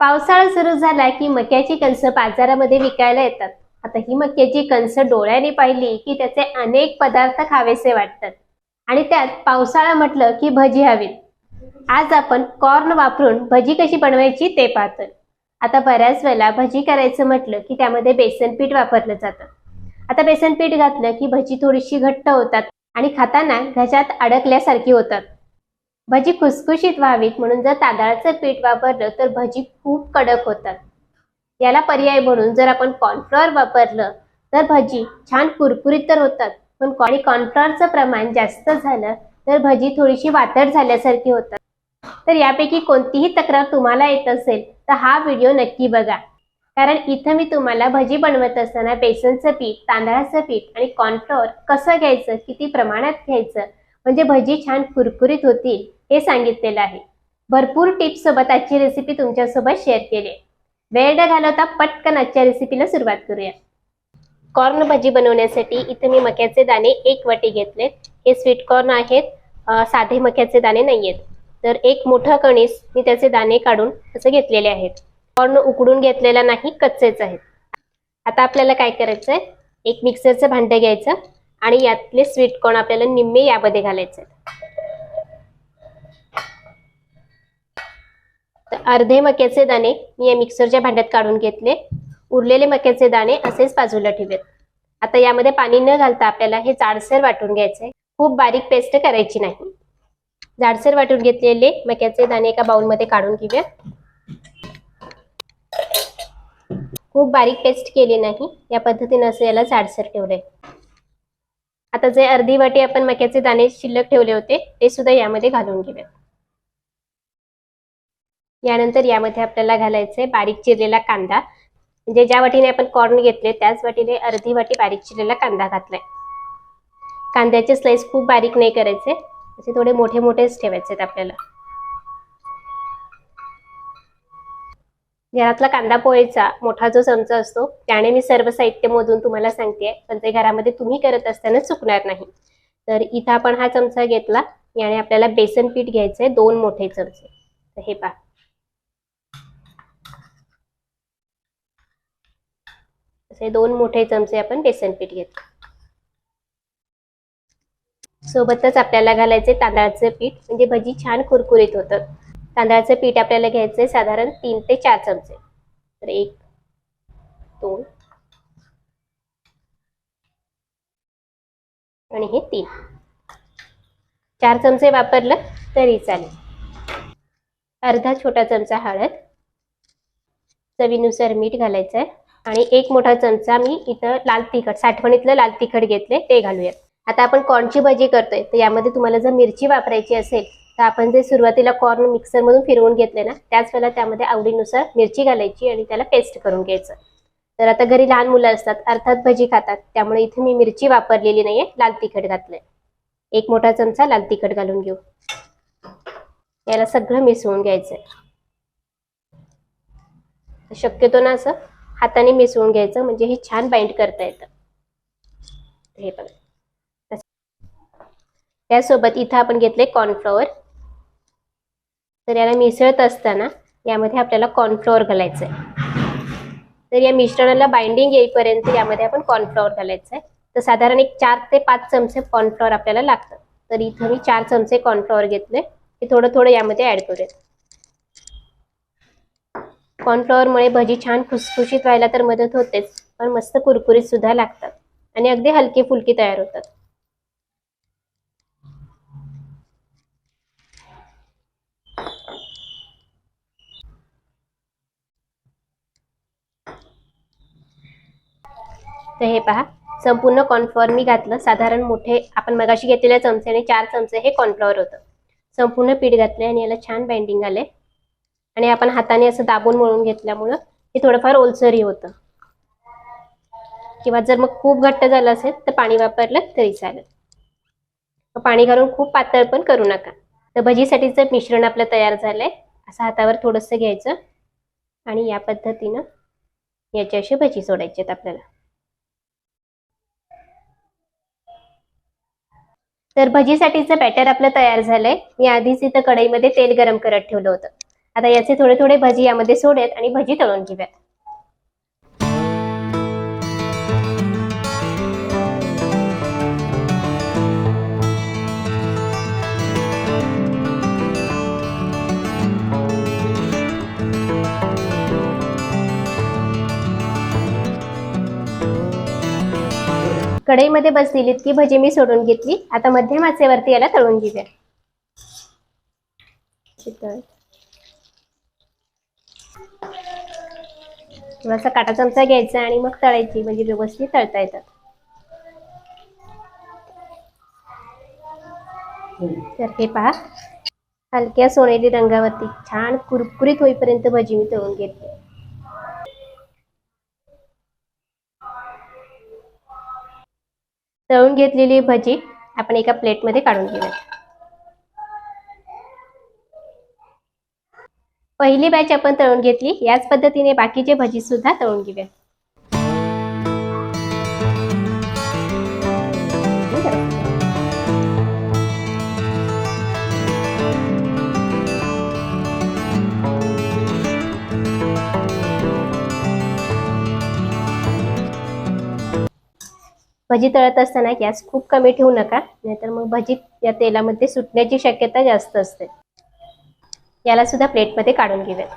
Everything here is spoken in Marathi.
पावसाळा सुरू झाला की मक्याची कणस बाजारामध्ये विकायला येतात. आता ही मक्याची कणस डोळ्याने पाहिली की त्याचे अनेक पदार्थ खावेसे वाटतात. आणि त्यात पावसाळा म्हटलं की भजी हवीत. आज आपण कॉर्न वापरून भजी कशी बनवायची ते पाहतो आता बऱ्याच वेळेला भजी करायचं म्हटलं की त्यामध्ये बेसन पीठ वापरलं जातं. आता बेसन पीठ घातलं की भजी थोडीशी घट्ट होतात आणि खाताना घशात अडकल्यासारखी होतात. भजी खुसखुशीत व्हावीत म्हणून जर तांदळाचं पीठ वापरलं तर भजी खूप कडक होतात. याला पर्याय म्हणून जर आपण कॉर्नफ्लॉवर वापरलं तर भजी छान कुरकुरीत तर होतात पण आणि कॉर्नफ्लॉवरचं प्रमाण जास्त झालं तर भजी थोडीशी वातड झाल्यासारखी होतात. तर यापैकी कोणतीही तक्रार तुम्हाला येत असेल तर हा व्हिडिओ नक्की बघा. कारण इथं मी तुम्हाला भजी बनवत असताना बेसनचं पीठ तांदळाचं पीठ आणि कॉर्नफ्लॉवर कसं घ्यायचं किती प्रमाणात घ्यायचं म्हणजे भजी छान कुरकुरीत होतील हे सांगितलेलं आहे. भरपूर टिप्स सोबत आजची रेसिपी तुमच्यासोबत शेअर केली. आहे. वेळ न घालवता पटकन आजच्या रेसिपीला सुरुवात करूया. कॉर्न भजी बनवण्यासाठी इथं मी मक्याचे दाणे एक वाटी घेतलेत. हे स्वीट कॉर्न आहेत. साधे मक्याचे दाणे नाही आहेत तर एक मोठं कणीस मी त्याचे दाणे काढून असं घेतलेले आहेत. कॉर्न उकडून घेतलेला नाही कच्चेच आहेत. आता आपल्याला काय करायचं आहे एक मिक्सरचं भांडं घ्यायचं. आणि यातले स्वीट कॉर्न आपल्याला निम्मे यामध्ये घालायचे अर्धे मक्याचे दाणे मी या मिक्सरच्या भांड्यात काढून घेतले. उरलेले मक्याचे दाणे असेच बाजूला ठेवेत. आता यामध्ये पाणी न घालता आपल्याला हे जाडसर वाटून घ्यायचे खूप बारीक पेस्ट करायची नाही. जाडसर वाटून घेतलेले मक्याचे दाणे एका बाउलमध्ये काढून घेऊया. खूप बारीक पेस्ट केली नाही. या पद्धतीने असं याला जाडसर ठेवलंय. आता जे अर्धी वाटी आपण मक्याचे दाणे शिल्लक ठेवले होते ते सुद्धा यामध्ये घालून घेऊयात यानंतर यामध्ये आपल्याला घालायचंय बारीक चिरलेला कांदा. म्हणजे ज्या वाटीने आपण कॉर्न घेतले त्याच वाटीने अर्धी वाटी बारीक चिरलेला कांदा घातलाय. कांद्याचे स्लाइस खूप बारीक नाही करायचे असे थोडे मोठे मोठेच ठेवायचे आहेत आपल्याला. घरातला कांदा पोहेचा मोठा जो चमचा असतो त्याने मी सर्व साहित्य मोजून तुम्हाला सांगते. पण ते घरामध्ये तुम्ही करत असताना चुकणार नाही. तर इथं आपण हा चमचा घेतला. याने आपल्याला बेसन पीठ घ्यायचंय दोन मोठे चमचे. तर हे पहा. असे दोन मोठे चमचे आपण बेसन पीठ घेतो सोबतच आपल्याला घालायचे तांदळाचं पीठ. म्हणजे भजी छान कुरकुरीत होतं. तांदळाचं पीठ आपल्याला घ्यायचंय साधारण तीन ते चार चमचे. तर एक दोन आणि हे तीन. चार चमचे वापरलं तरी चालेल. अर्धा छोटा चमचा हळद चवीनुसार मीठ घालायचं आहे आणि एक मोठा चमचा मी इथं लाल तिखट साठवणीतलं लाल तिखट घेतले ते घालूयात. आता आपण कॉर्नची भजी करतोय तर यामध्ये तुम्हाला जर मिरची वापरायची असेल तर आपण जे सुरुवातीला कॉर्न मिक्सरमधून फिरवून घेतले ना त्याच वेळेला त्यामध्ये आवडीनुसार मिरची घालायची आणि त्याला पेस्ट करून घ्यायचं. तर आता घरी लहान मुलं असतात अर्थात भजी खातात त्यामुळे इथे मी मिरची वापरलेली नाहीये लाल तिखट घातलंय. एक मोठा चमचा लाल तिखट घालून घेऊ. याला सगळं मिसळून घ्यायचंय. शक्यतो ना असं हाताने मिसळून घ्यायचं म्हणजे हे छान बाइंड करता येतं. हे बघा. त्यासोबत इथं आपण घेतले कॉर्नफ्लॉवर तर याला मिसळत असताना यामध्ये आपल्याला कॉर्नफ्लॉवर घालायचं आहे तर या मिश्रणाला बाइंडिंग येईपर्यंत यामध्ये आपण कॉर्नफ्लॉवर घालायचं आहे तर साधारण एक चार ते पाच चमचे कॉर्नफ्लॉवर आपल्याला लागतं. तर इथं मी चार चमचे कॉर्नफ्लॉवर घेतले. ते थोडं थोडं यामध्ये ऍड करूयात कॉर्नफ्लॉवरमुळे भजी छान खुसखुशीत व्हायला तर मदत होतेच पण मस्त कुरकुरीत सुद्धा लागतात. आणि अगदी हलकी फुलकी तयार होतात. तर हे पहा. संपूर्ण कॉर्नफ्लॉवर मी घातलं. साधारण मोठे आपण मगाशी घेतलेल्या चमच्याने चार चमचे हे कॉर्नफ्लॉवर होतं. संपूर्ण पीठ घातले आणि याला छान बाइंडिंग आले आणि आपण हाताने असं दाबून मळून घेतल्यामुळं हे थोडंफार ओलसरही होतं. किंवा जर मग खूप घट्ट झालं असेल तर पाणी वापरलं तरी चालेल. पाणी घालून खूप पातळ पण करू नका. तर भजीसाठीचं मिश्रण आपलं तयार झालंय. असं हातावर थोडंसं घ्यायचं. आणि या पद्धतीनं याची अशी भजी सोडायची आहेत आपल्याला. तर भजीसाठीचं बॅटर आपलं तयार झालंय. मी आधीच इथं कढईमध्ये तेल गरम करत ठेवलं होतं. आता याचे थोडे थोडे भजी यामध्ये सोडूयात आणि भजी तळून घेऊयात. कढईमध्ये बसलेली की भजी मी सोडून घेतली. आता मध्यम आचेवरती याला तळून घेऊया. थोडासा काटा चमचा घ्यायचा आणि मग तळायची म्हणजे व्यवस्थित तळता येतात तर हे पहा. हलक्या सोनेरी रंगावरती छान कुरकुरीत होईपर्यंत भजी मी तळून घेतली. तळून घेतलेली भजी आपण एका प्लेटमध्ये काढून घेऊया पहिली बॅच आपण तळून घेतली याच पद्धतीने बाकीचे भजी सुद्धा तळून घेऊया भजी तळत असताना गॅस खूप कमी ठेवू नका नाहीतर मग भजी या तेलामध्ये सुटण्याची शक्यता जास्त असते. याला सुद्धा प्लेटमध्ये काढून घेऊयात.